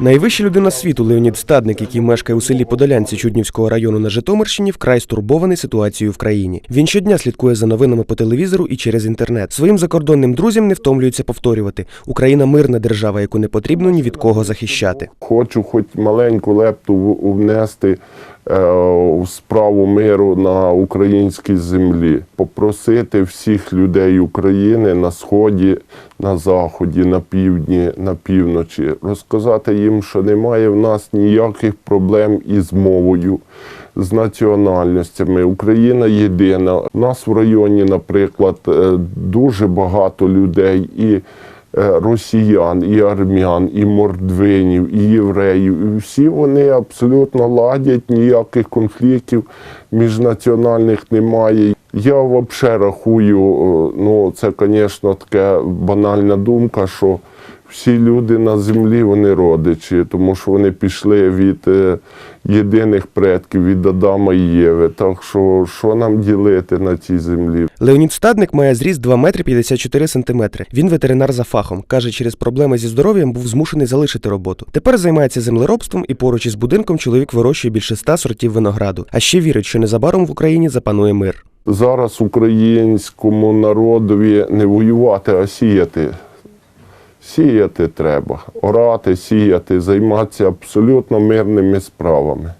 Найвища людина світу Леонід Стадник, який мешкає у селі Подолянці Чуднівського району на Житомирщині, вкрай стурбований ситуацією в країні. Він щодня слідкує за новинами по телевізору і через інтернет. Своїм закордонним друзям не втомлюється повторювати: Україна мирна держава, яку не потрібно ні від кого захищати. Хочу хоч маленьку лепту внести е, в справу миру на українській землі, попросити всіх людей України на сході, на заході, на півдні, на півночі, розказати їм, що немає в нас ніяких проблем із мовою. З національностями Україна єдина. У нас в районі, наприклад, е, дуже багато людей і е, росіян, і армян, і мордвинів, і євреїв. І всі вони абсолютно ладять, ніяких конфліктів міжнаціональних немає. Я взагалі рахую, е, ну це, звісно, така банальна думка, що всі люди на землі вони родичі, тому що вони пішли від е, єдиних предків, від Адама і Єви. Так що що нам ділити на цій землі? Леонід Стадник має зріст 2 метри 54 сантиметри. Він ветеринар за фахом. каже, через проблеми зі здоров'ям був змушений залишити роботу. Тепер займається землеробством і поруч із будинком чоловік вирощує більше ста сортів винограду. А ще вірить, що незабаром в Україні запанує мир. Зараз українському народові не воювати, а сіяти. Сіяти треба, орати, сіяти, займатися абсолютно мирними справами.